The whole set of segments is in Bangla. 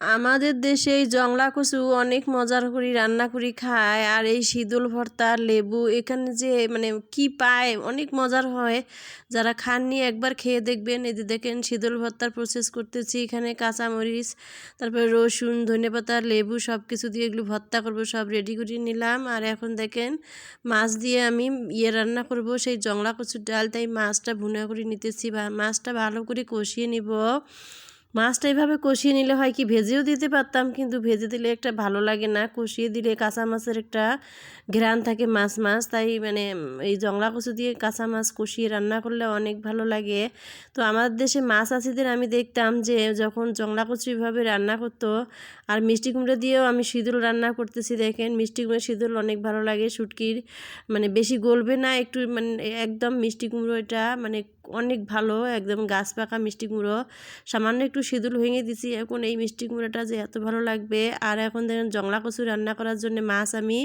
আমাদের দেশে এই জংলা কচু অনেক মজার করি, রান্না করি, খায়। আর এই শীতল ভর্তা, লেবু, এখানে যে মানে কি পায়, অনেক মজার হয়। যারা খাননি একবার খেয়ে দেখবেন। যে দেখেন, শীতল ভর্তার প্রসেস করতেছি। এখানে কাঁচামরিচ, তারপরে রসুন, ধনেপাতা, লেবু সব কিছু দিয়ে এগুলো ভর্তা করব, সব রেডি করে নিলাম। আর এখন দেখেন, মাছ দিয়ে আমি ইয়ে রান্না করব, সেই জংলা কচুর ডাল তাই মাছটা ভুনা করে নিতেছি, বা মাছটা ভালো করে কষিয়ে নিব। মাছটা এভাবে কষিয়ে নিলে হয় কি, ভেজেও দিতে পারতাম, কিন্তু ভেজে দিলে একটা ভালো লাগে না। কষিয়ে দিলে কাঁচা মাছের একটা ঘ্রাণ থাকে মাছ মাছ। তাই মানে এই জংলা কচু দিয়ে কাঁচা মাছ কষিয়ে রান্না করলে অনেক ভালো লাগে। তো আমাদের দেশে মাছ আছিদের আমি দেখতাম যে, যখন জংলা কচু এভাবে রান্না করতো, আর মিষ্টি কুমড়ো দিয়েও আমি সিঁদুল রান্না করতেছি দেখেন, মিষ্টি কুমড়ো সিঁদুল অনেক ভালো লাগে, শুটকির মানে বেশি গলবে না, একটু মানে একদম মিষ্টি কুমড়ো এটা মানে অনেক ভালো, একদম গাছ পাকা মিষ্টি কুমড়ো। সামান্য একটু সিঁদুল ভেঙে দিছি, এখন এই মিষ্টি কুমড়োটা যে এত ভালো লাগবে। আর এখন দেখেন জংলা কচু রান্না করার জন্য মাছ আমি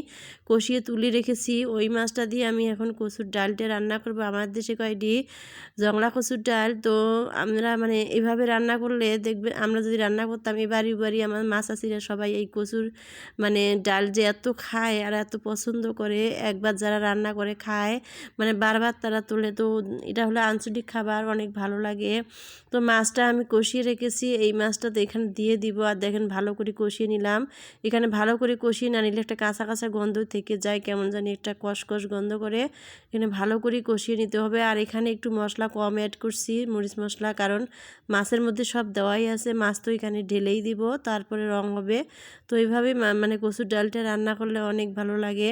কষিয়ে তুলে রেখেছি। ওই মাছটা দিয়ে আমি এখন কচুর ডালটা রান্না করব আমার দেশে কয়টি জংলা কচুর ডাল। তো আমরা মানে এভাবে রান্না করলে দেখবে আমরা যদি রান্না করতাম এবারই বাড়ি আমার মাছ আছিরা সবাই এই কচুর মানে ডাল যে এত খায় আর এত পছন্দ করে, একবার যারা রান্না করে খায় মানে বারবার তারা তোলে। তো এটা হলো আঞ্চলিক খাবার অনেক ভালো লাগে। তো মাছটা আমি কষিয়ে রেখেছি, এই মাছটা তো এখানে দিয়ে দিব। আর দেখেন ভালো করে কষিয়ে নিলাম। এখানে ভালো করে কষিয়ে না নিলে একটা কাঁচা কাঁচা গন্ধ থেকে যায়, কেমন জানি একটা কষকষ গন্ধ করে। এখানে ভালো করে কষিয়ে নিতে হবে। আর এখানে একটু মশলা কম অ্যাড করছি, মরিচ মশলা, কারণ মাছের মধ্যে সব দেওয়াই আছে। মাছ তো এখানে ঢেলেই দিব, তারপরে রং হবে। তো এইভাবে মানে কচুর ডালটা রান্না করলে অনেক ভালো লাগে।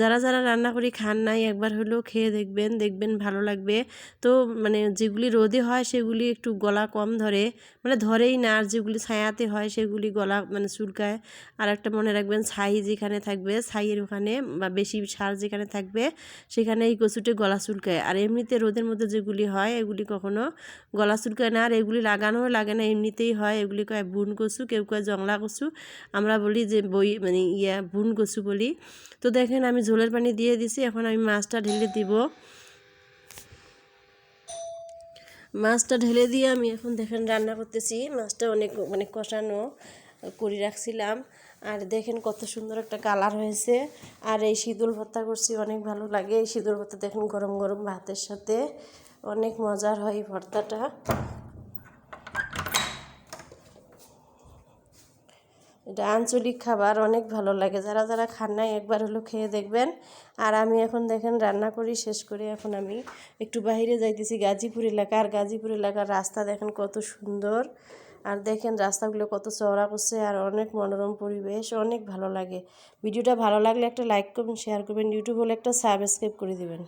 যারা যারা রান্না করি খান নাই, একবার হলেও খেয়ে দেখবেন দেখবেন ভালো লাগবে। তো মানে যেগুলি রোদে হয় সেগুলি একটু গলা কম ধরে মানে ধরেই না, আর যেগুলি ছায়াতে হয় সেগুলি গলা মানে চুলকায়। আর একটা মনে রাখবেন, ছাই যেখানে থাকবে, ছাইয়ের ওখানে বা বেশি সার যেখানে থাকবে সেখানে এই কচুটে গলা চুলকায়। আর এমনিতে রোদের মধ্যে যেগুলি হয় এগুলি কখনো গলা চুলকায় না, আর এগুলি লাগানোও লাগে না, এমনিতেই হয়। এগুলি কয় বুন কচু, কেউ কয় জংলা কচু। আমরা বলি যে বই মানে ইয়া বুন কচু বলি। তো দেখেন আমি ঝোলের পানি দিয়ে দিছি, এখন আমি মাছটা ঢেলে দিব। মাছটা ঢেলে দিয়ে আমি এখন দেখেন রান্না করতেছি। মাছটা অনেক মানে কষানো করে রাখছিলাম। আর দেখেন কত সুন্দর একটা কালার হয়েছে। আর এই সিঁদুর ভর্তা করছি, অনেক ভালো লাগে। এই সিঁদুর ভর্তা দেখেন গরম গরম ভাতের সাথে। অনেক মজার হয় ভর্তাটা। এটা আঞ্চলিক খাবার, অনেক ভালো লাগে। যারা যারা খান নাই, একবার হলো খেয়ে দেখবেন। আর আমি এখন দেখেন রান্না করি, শেষ করে এখন আমি একটু বাইরে যাইতেছি গাজীপুর এলাকা। আর গাজীপুর এলাকার রাস্তা দেখেন কত সুন্দর। আর দেখেন রাস্তাগুলো কত চওড়া করছে আর অনেক মনোরম পরিবেশ, অনেক ভালো লাগে। ভিডিওটা ভালো লাগলে একটা লাইক করবেন শেয়ার করবেন। ইউটিউব হলে একটা সাবস্ক্রাইব করে দেবেন।